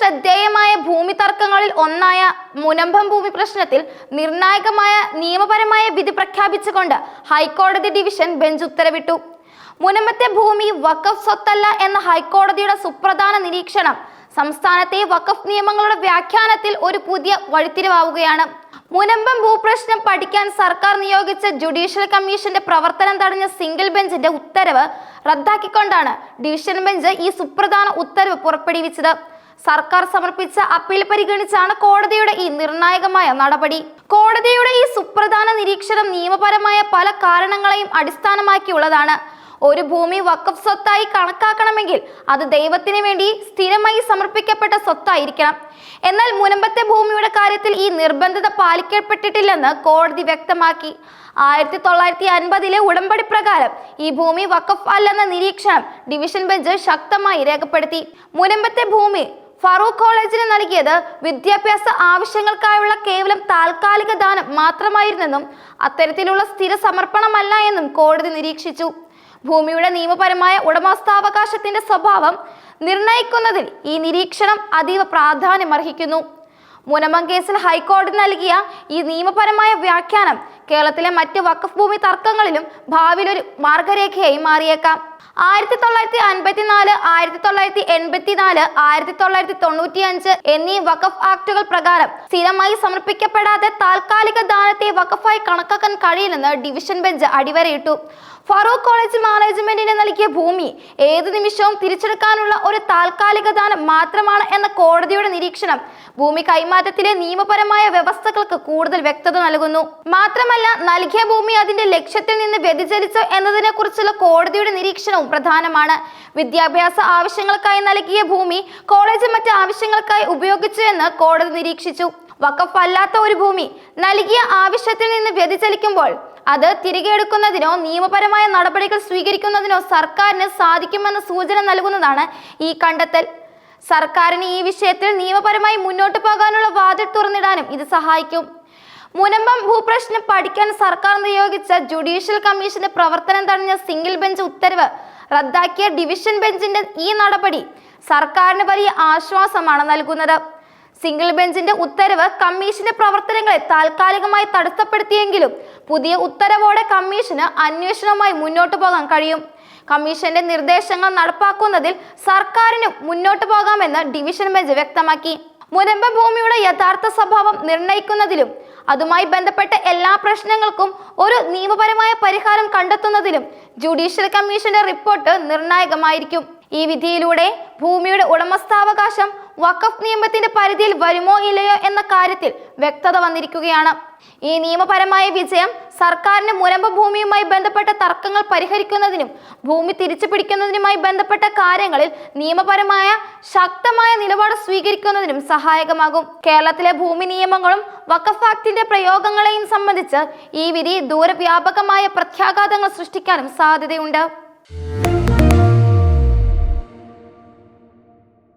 ശ്രദ്ധേയമായ ഭൂമി തർക്കങ്ങളിൽ ഒന്നായ മുനമ്പം ഭൂമി പ്രശ്നത്തിൽ നിർണായകമായ നിയമപരമായ വിധി പ്രഖ്യാപിച്ചുകൊണ്ട് ഹൈക്കോടതി ഡിവിഷൻ ബെഞ്ച് ഉത്തരവിട്ടു. മുനമ്പത്തെ ഭൂമി വഖഫ് സ്വത്തല്ല എന്ന ഹൈക്കോടതിയുടെ സുപ്രധാന നിരീക്ഷണം സംസ്ഥാനത്തെ വഖഫ് നിയമങ്ങളുടെ വ്യാഖ്യാനത്തിൽ ഒരു പുതിയ വഴിത്തിരിവാവുകയാണ്. മുനമ്പം ഭൂപ്രശ്നം പഠിക്കാൻ സർക്കാർ നിയോഗിച്ച ജുഡീഷ്യൽ കമ്മീഷന്റെ പ്രവർത്തനം തടഞ്ഞ സിംഗിൾ ബെഞ്ചിന്റെ ഉത്തരവ് റദ്ദാക്കിക്കൊണ്ടാണ് ഡിവിഷൻ ബെഞ്ച് ഈ സുപ്രധാന ഉത്തരവ് പുറപ്പെടുവിച്ചത്. സർക്കാർ സമർപ്പിച്ച അപ്പീൽ പരിഗണിച്ചാണ് കോടതിയുടെ ഈ നിർണായകമായ നടപടി. കോടതിയുടെ ഈ സുപ്രധാന നിരീക്ഷണം നിയമപരമായ പല കാരണങ്ങളെയും അടിസ്ഥാനമാക്കിയുള്ളതാണ്. ഒരു ഭൂമി വക്കഫ് സ്വത്തായി കണക്കാക്കണമെങ്കിൽ അത് ദൈവത്തിന് വേണ്ടി സ്ഥിരമായി സമർപ്പിക്കപ്പെട്ട സ്വത്തായിരിക്കണം. എന്നാൽ മുനമ്പത്തെ ഭൂമിയുടെ കാര്യത്തിൽ ഈ നിർബന്ധത പാലിക്കപ്പെട്ടിട്ടില്ലെന്ന് കോടതി വ്യക്തമാക്കി. ആയിരത്തി തൊള്ളായിരത്തി അൻപതിലെ ഉടമ്പടി പ്രകാരം ഈ ഭൂമി വക്കഫ് അല്ലെന്ന നിരീക്ഷണം ഡിവിഷൻ ബെഞ്ച് ശക്തമായി രേഖപ്പെടുത്തി. മുനമ്പത്തെ ഭൂമി ഫറൂഖ് കോളേജിന് നൽകിയത് വിദ്യാഭ്യാസ ആവശ്യങ്ങൾക്കായുള്ള കേവലം താൽക്കാലിക ദാനം മാത്രമായിരുന്നെന്നും അത്തരത്തിലുള്ള സ്ഥിര സമർപ്പണമല്ല എന്നും കോടതി നിരീക്ഷിച്ചു. ഭൂമിയുടെ നിയമപരമായ ഉടമസ്ഥാവകാശത്തിന്റെ സ്വഭാവം നിർണയിക്കുന്നതിൽ ഈ നിരീക്ഷണം അതീവ പ്രാധാന്യമർഹിക്കുന്നു. മുനമം കേസിൽ ഹൈക്കോടതി നൽകിയ ഈ നിയമപരമായ വ്യാഖ്യാനം കേരളത്തിലെ മറ്റ് വഖഫ് ഭൂമി തർക്കങ്ങളിലും ഭാവിയിൽ ഒരു മാർഗരേഖയായി മാറിയേക്കാം. ആയിരത്തി തൊള്ളായിരത്തി അൻപത്തിനാല് ആയിരത്തി തൊള്ളായിരത്തി എൺപത്തിനാല് ആയിരത്തി തൊള്ളായിരത്തി തൊണ്ണൂറ്റി അഞ്ച് എന്നീ വഖഫ് ആക്ടുകൾ പ്രകാരം സ്ഥിരമായി സമർപ്പിക്കപ്പെടാതെ താൽക്കാലിക ദാനത്തെ വഖഫായി കണക്കാക്കാൻ കഴിയില്ലെന്ന് ഡിവിഷൻ ബെഞ്ച് അടിവരയിട്ടു. ഫറൂഖ് കോളേജ് മാനേജ്മെന്റിന് നൽകിയ ഭൂമി ഏതു നിമിഷവും തിരിച്ചെടുക്കാനുള്ള ഒരു താൽക്കാലിക ദാനം മാത്രമാണ് എന്ന കോടതിയുടെ നിരീക്ഷണം ഭൂമി കൈമാറ്റത്തിലെ നിയമപരമായ വ്യവസ്ഥകൾക്ക് കൂടുതൽ വ്യക്തത നൽകുന്നു. മാത്രമല്ല നൽകിയ ഭൂമി അതിന്റെ ലക്ഷ്യത്തിൽ നിന്ന് വ്യതിചലിച്ചോ എന്നതിനെ കുറിച്ചുള്ള കോടതിയുടെ നിരീക്ഷണവും പ്രധാനമാണ്. വിദ്യാഭ്യാസ ആവശ്യങ്ങൾക്കായി നൽകിയ ഭൂമി കോളേജ് മറ്റ് ആവശ്യങ്ങൾക്കായി ഉപയോഗിച്ചു എന്ന് കോടതി നിരീക്ഷിച്ചു. വഖഫ് അല്ലാത്ത ഒരു ഭൂമി നൽകിയ ആവശ്യത്തിൽ നിന്ന് വ്യതിചലിക്കുമ്പോൾ അത് തിരികെ എടുക്കുന്നതിനോ നിയമപരമായ നടപടികൾ സ്വീകരിക്കുന്നതിനോ സർക്കാരിന് സാധിക്കുമെന്ന സൂചന നൽകുന്നതാണ് ഈ കണ്ടെത്തൽ. സർക്കാരിന് ഈ വിഷയത്തിൽ നിയമപരമായി മുന്നോട്ട് പോകാനുള്ള വാതിൽ തുറന്നിടാനും ഇത് സഹായിക്കും. മുനമ്പം ഭൂപ്രശ്നം പഠിക്കാൻ സർക്കാർ നിയോഗിച്ച ജുഡീഷ്യൽ കമ്മീഷന്റെ പ്രവർത്തനം തടഞ്ഞ സിംഗിൾ ബെഞ്ച് ഉത്തരവ് റദ്ദാക്കിയ ഡിവിഷൻ ബെഞ്ചിന്റെ ഈ നടപടി സർക്കാരിന് വലിയ ആശ്വാസമാണ് നൽകുന്നത്. സിംഗിൾ ബെഞ്ചിന്റെ ഉത്തരവ് കമ്മീഷന്റെ പ്രവർത്തനങ്ങളെ താൽക്കാലികമായി തടസ്സപ്പെടുത്തിയെങ്കിലും പുതിയ ഉത്തരവോടെ കമ്മീഷന് അന്വേഷണവുമായി മുന്നോട്ട് പോകാൻ കഴിയും. കമ്മീഷന്റെ നിർദ്ദേശങ്ങൾ നടപ്പാക്കുന്നതിൽ സർക്കാരിനും മുന്നോട്ട് പോകാമെന്ന് ഡിവിഷൻ ബെഞ്ച് വ്യക്തമാക്കി. മുനമ്പ ഭൂമിയുടെ യഥാർത്ഥ സ്വഭാവം നിർണയിക്കുന്നതിലും അതുമായി ബന്ധപ്പെട്ട എല്ലാ പ്രശ്നങ്ങൾക്കും ഒരു നിയമപരമായ പരിഹാരം കണ്ടെത്തുന്നതിലും ജുഡീഷ്യൽ കമ്മീഷന്റെ റിപ്പോർട്ട് നിർണായകമായിരിക്കും. ഈ വിധിയിലൂടെ ഭൂമിയുടെ ഉടമസ്ഥാവകാശം വഖഫ് നിയമത്തിന്റെ പരിധിയിൽ വരുമോ ഇല്ലയോ എന്ന കാര്യത്തിൽ വ്യക്തത വന്നിരിക്കുകയാണ്. ഈ നിയമപരമായ വിജയം സർക്കാരിന് മുരമ്പ ഭൂമിയുമായി ബന്ധപ്പെട്ട തർക്കങ്ങൾ പരിഹരിക്കുന്നതിനും ഭൂമി തിരിച്ചു പിടിക്കുന്നതിനുമായി ബന്ധപ്പെട്ട കാര്യങ്ങളിൽ നിയമപരമായ ശക്തമായ നിലപാട് സ്വീകരിക്കുന്നതിനും സഹായകമാകും. കേരളത്തിലെ ഭൂമി നിയമങ്ങളും വഖഫ് ആക്ടിന്റെ പ്രയോഗങ്ങളെയും സംബന്ധിച്ച് ഈ വിധി ദൂരവ്യാപകമായ പ്രത്യാഘാതങ്ങൾ സൃഷ്ടിക്കാനും സാധ്യതയുണ്ട്.